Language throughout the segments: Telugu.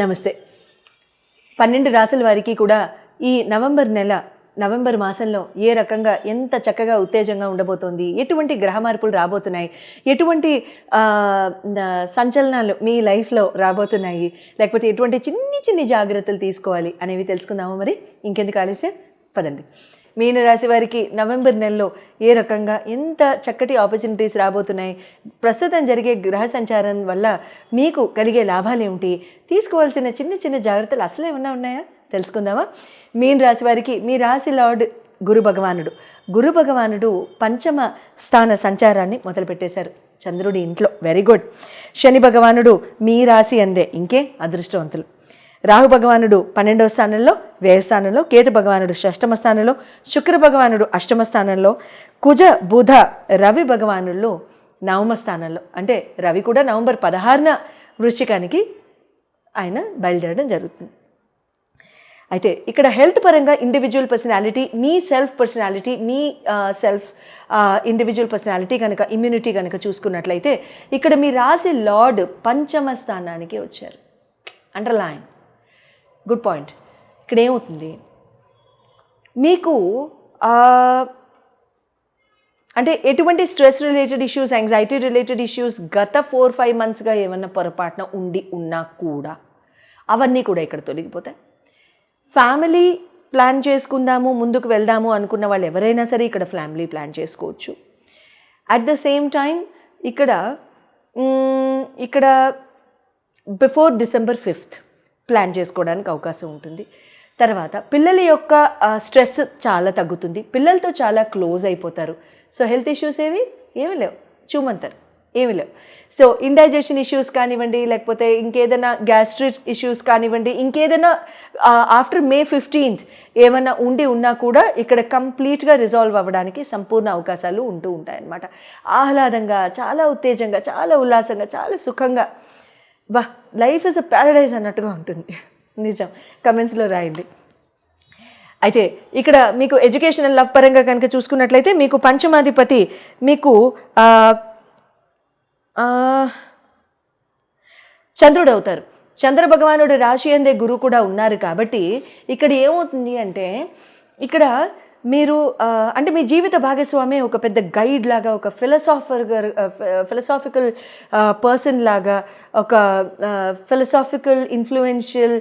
నమస్తే. పన్నెండు రాసుల వారికి కూడా ఈ నవంబర్ నెల నవంబర్ మాసంలో ఏ రకంగా ఎంత చక్కగా ఉత్తేజంగా ఉండబోతోంది ఎటువంటి గ్రహ మార్పులు రాబోతున్నాయి ఎటువంటి సంచలనాలు మీ లైఫ్లో రాబోతున్నాయి లేకపోతే ఎటువంటి చిన్ని చిన్ని జాగ్రత్తలు తీసుకోవాలి అనేవి తెలుసుకుందాము మరి. ఇంకెందుకు ఆలస్యం? పదండి. మీనరాశి వారికి నవంబర్ నెలలో ఏ రకంగా ఎంత చక్కటి ఆపర్చునిటీస్ రాబోతున్నాయి? ప్రస్తుతం జరిగే గ్రహ సంచారం వల్ల మీకు కలిగే లాభాలు ఏమిటి? తీసుకోవాల్సిన చిన్న చిన్న జాగ్రత్తలు అసలు ఏమన్నా ఉన్నాయా? తెలుసుకుందామా? మీన రాశి వారికి మీ రాశి లార్డ్ గురు భగవానుడు. గురు భగవానుడు పంచమ స్థాన సంచారాన్ని మొదలుపెట్టేశారు. చంద్రుడి ఇంట్లో. వెరీ గుడ్ శని భగవానుడు మీ రాశి అందే. ఇంకే అదృష్టవంతులు. రాహు భగవానుడు పన్నెండవ స్థానంలో వ్యయ స్థానంలో కేతు భగవానుడు షష్టమ స్థానంలో శుక్ర భగవానుడు అష్టమ స్థానంలో కుజ బుధ రవి భగవానులు నవమ స్థానంలో. అంటే రవి కూడా నవంబర్ పదహారున వృశ్చికానికి ఆయన బయలుదేరడం జరుగుతుంది. అయితే ఇక్కడ హెల్త్ పరంగా ఇండివిజువల్ పర్సనాలిటీ మీ సెల్ఫ్ పర్సనాలిటీ మీ సెల్ఫ్ ఇండివిజువల్ పర్సనాలిటీ కనుక ఇమ్యూనిటీ కనుక చూసుకున్నట్లయితే ఇక్కడ మీ రాశి లార్డ్ పంచమ స్థానానికి వచ్చారు. అండర్లైన్ గుడ్ పాయింట్ ఇక్కడ ఏమవుతుంది? మీకు అంటే ఎటువంటి stress related issues anxiety related issues గత ఫోర్ ఫైవ్ మంత్స్గా ఏమన్నా పొరపాటున ఉండి ఉన్నా కూడా అవన్నీ కూడా ఇక్కడ తొలగిపోతాయి. ఫ్యామిలీ ప్లాన్ చేసుకుందాము ముందుకు వెళ్దాము అనుకున్న వాళ్ళు ఎవరైనా సరే ఇక్కడ ఫ్యామిలీ ప్లాన్ చేసుకోవచ్చు. అట్ ద సేమ్ టైం ఇక్కడ ఇక్కడ బిఫోర్ డిసెంబర్ ఫిఫ్త్ ప్లాన్ చేసుకోవడానికి అవకాశం ఉంటుంది. తర్వాత పిల్లల యొక్క స్ట్రెస్ చాలా తగ్గుతుంది. పిల్లలతో చాలా క్లోజ్ అయిపోతారు. సో హెల్త్ ఇష్యూస్ ఏవి? ఏమీ లేవు. చూమంతారు. ఏమీ లేవు. సో ఇండైజెషన్ ఇష్యూస్ కానివ్వండి లేకపోతే ఇంకేదైనా గ్యాస్ట్రిక్ ఇష్యూస్ కానివ్వండి ఇంకేదైనా ఆఫ్టర్ మే ఫిఫ్టీన్త్ ఏమైనా ఉండి ఉన్నా కూడా ఇక్కడ కంప్లీట్గా రిజాల్వ్ అవ్వడానికి సంపూర్ణ అవకాశాలు ఉంటూ ఉంటాయన్నమాట. ఆహ్లాదంగా చాలా ఉత్తేజంగా చాలా ఉల్లాసంగా చాలా సుఖంగా. వా లైఫ్ ఇస్ అ ప్యారడైజ్ అన్నట్టుగా ఉంటుంది. నిజం. కమెంట్స్లో రాయండి. అయితే ఇక్కడ మీకు ఎడ్యుకేషనల్ లవ్ పరంగా కనుక చూసుకున్నట్లయితే మీకు పంచమాధిపతి మీకు చంద్రుడు అవుతారు. చంద్ర భగవానుడు రాశి అందే గురువు కూడా ఉన్నారు కాబట్టి ఇక్కడ ఏమవుతుంది అంటే ఇక్కడ మీరు అంటే మీ జీవిత భాగస్వామి ఒక పెద్ద గైడ్ లాగా ఒక ఫిలసాఫర్ ఫిలసాఫికల్ పర్సన్ లాగా ఒక ఫిలసాఫికల్ ఇన్ఫ్లుయెన్షియల్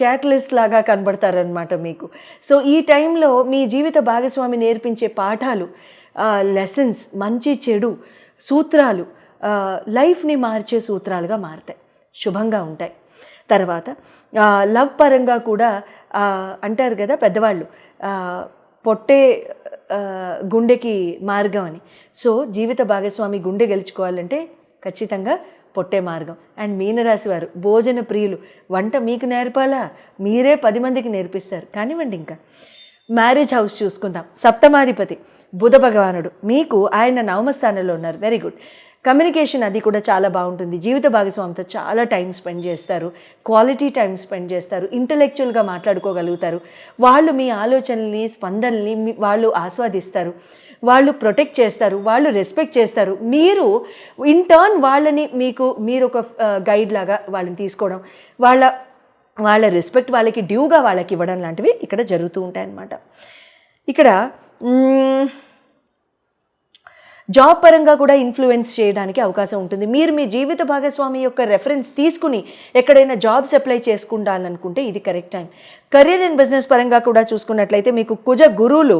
క్యాటలిస్ట్ లాగా కనబడతారనమాట మీకు. సో ఈ టైంలో మీ జీవిత భాగస్వామి నేర్పించే పాఠాలు లెసన్స్ మంచి చెడు సూత్రాలు లైఫ్ని మార్చే సూత్రాలుగా మారుతాయి. శుభంగా ఉంటాయి. తర్వాత లవ్ పరంగా కూడా అంటారు కదా పెద్దవాళ్ళు పొట్టే గుండెకి మార్గం అని. సో జీవిత భాగస్వామి గుండె గెలుచుకోవాలంటే ఖచ్చితంగా పొట్టే మార్గం. అండ్ మీనరాశి వారు భోజన ప్రియులు వంట మీకు నేర్పాలా? మీరే పది మందికి నేర్పిస్తారు. కానివ్వండి ఇంకా. మ్యారేజ్ హౌస్ చూసుకుందాం. సప్తమాధిపతి బుధ భగవానుడు మీకు ఆయన నవమస్థానంలో ఉన్నారు. Very good. కమ్యూనికేషన్ అది కూడా చాలా బాగుంటుంది. జీవిత భాగస్వామితో చాలా టైం స్పెండ్ చేస్తారు. క్వాలిటీ టైం స్పెండ్ చేస్తారు. ఇంటలెక్చువల్గా మాట్లాడుకోగలుగుతారు. వాళ్ళు మీ ఆలోచనల్ని స్పందనల్ని మీ- వాళ్ళు ఆస్వాదిస్తారు. వాళ్ళు ప్రొటెక్ట్ చేస్తారు. వాళ్ళు రెస్పెక్ట్ చేస్తారు. మీరు ఇన్ టర్న్ వాళ్ళని మీకు మీరు ఒక గైడ్ లాగా వాళ్ళని తీసుకోవడం వాళ్ళ వాళ్ళ రెస్పెక్ట్ వాళ్ళకి డ్యూగా వాళ్ళకి ఇవ్వడం లాంటివి ఇక్కడ జరుగుతూ ఉంటాయన్నమాట. ఇక్కడ జాబ్ పరంగా కూడా ఇన్ఫ్లుయెన్స్ చేయడానికి అవకాశం ఉంటుంది. మీరు మీ జీవిత భాగస్వామి యొక్క రెఫరెన్స్ తీసుకుని ఎక్కడైనా జాబ్స్ అప్లై చేసుకుంటాలనుకుంటే ఇది correct time career and business పరంగా కూడా చూసుకున్నట్లయితే మీకు కుజ గురువులు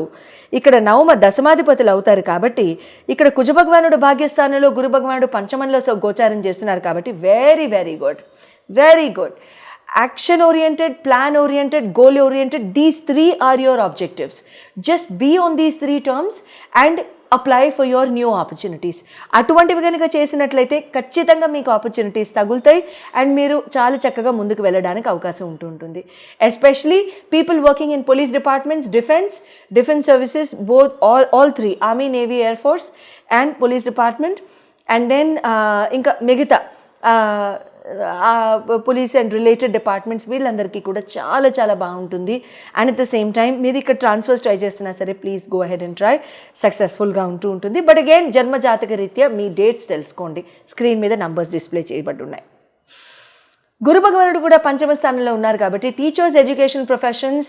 ఇక్కడ నవమ దశమాధిపతులు అవుతారు కాబట్టి ఇక్కడ కుజ భగవానుడు భాగ్యస్థానంలో గురు భగవానుడు పంచమంలో సో గోచారం చేస్తున్నారు కాబట్టి very very good very good action oriented plan oriented goal oriented these three are your objectives. Just be on these three terms and apply for your new opportunities అటువంటివి కనుక చేసినట్లయితే ఖచ్చితంగా మీకు ఆపర్చునిటీస్ తగులుతాయి అండ్ మీరు చాలా చక్కగా ముందుకు వెళ్ళడానికి అవకాశం ఉంటూ ఉంటుంది. Especially people working in police departments defence defence services both all all three army navy air force and police department and then ఇంకా మిగతా uh, police and related departments వీళ్ళందరికీ కూడా చాలా చాలా బాగుంటుంది. And at the same time మీరు ఇక్కడ ట్రాన్స్ఫర్స్ ట్రై చేస్తున్నా సరే please go ahead and try సక్సెస్ఫుల్గా ఉంటూ ఉంటుంది. బట్ అగైన్ జన్మ జాతక రీత్యా మీ డేట్స్ తెలుసుకోండి. స్క్రీన్ మీద నంబర్స్ డిస్ప్లే చేయబడి ఉన్నాయి. గురు భగవానుడు కూడా పంచమ స్థానంలో ఉన్నారు కాబట్టి teachers education professions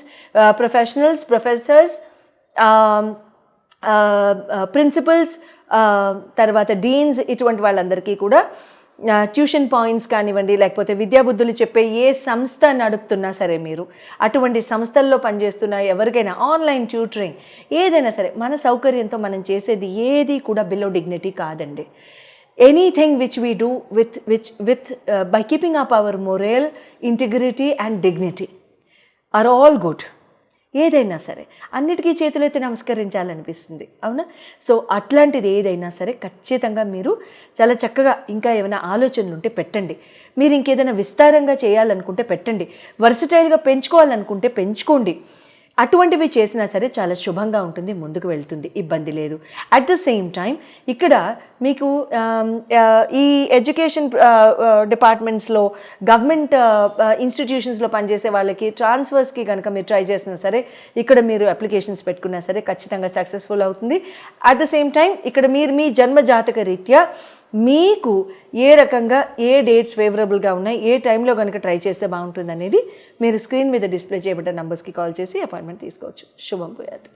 professionals professors principals తర్వాత డీన్స్ ఇటువంటి వాళ్ళందరికీ కూడా ట్యూషన్ పాయింట్స్ కానివ్వండి లేకపోతే విద్యాబుద్ధులు చెప్పే ఏ సంస్థ నడుపుతున్నా సరే మీరు అటువంటి సంస్థల్లో పనిచేస్తున్న ఎవరికైనా ఆన్లైన్ ట్యూటరింగ్ ఏదైనా సరే మన సౌకర్యంతో మనం చేసేది ఏది కూడా బిలో డిగ్నిటీ కాదండి. Anything which we do with which with by keeping up our moral integrity and dignity are all good ఏదైనా సరే. అన్నిటికీ చేతులైతే నమస్కరించాలనిపిస్తుంది. అవునా? సో అట్లాంటిది ఏదైనా సరే ఖచ్చితంగా మీరు చాలా చక్కగా ఇంకా ఏమైనా ఆలోచనలు ఉంటే పెట్టండి. మీరు ఇంకేదైనా విస్తారంగా చేయాలనుకుంటే పెట్టండి. వర్సిటైల్గా పెంచుకోవాలనుకుంటే పెంచుకోండి. అటువంటివి చేసినా సరే చాలా శుభంగా ఉంటుంది ముందుకు వెళ్తుంది ఇబ్బంది లేదు. అట్ ద సేమ్ టైం ఇక్కడ మీకు um, uh, ఈ ఎడ్యుకేషన్ డిపార్ట్మెంట్స్లో గవర్నమెంట్ ఇన్స్టిట్యూషన్స్లో పనిచేసే వాళ్ళకి ట్రాన్స్ఫర్స్కి కనుక మీరు ట్రై చేసినా సరే ఇక్కడ మీరు అప్లికేషన్స్ పెట్టుకున్నా సరే ఖచ్చితంగా సక్సెస్ఫుల్ అవుతుంది. అట్ ద సేమ్ టైం ఇక్కడ మీరు మీ జన్మ జాతక రీత్యా మీకు ఏ రకంగా ఏ డేట్స్ ఫేవరబుల్గా ఉన్నాయి ఏ టైంలో కనుక ట్రై చేస్తే బాగుంటుంది అనేది మీరు స్క్రీన్ మీద డిస్ప్లే చేయబడ్డ నంబర్స్కి కాల్ చేసి అపాయింట్మెంట్ తీసుకోవచ్చు. శుభం పోయాది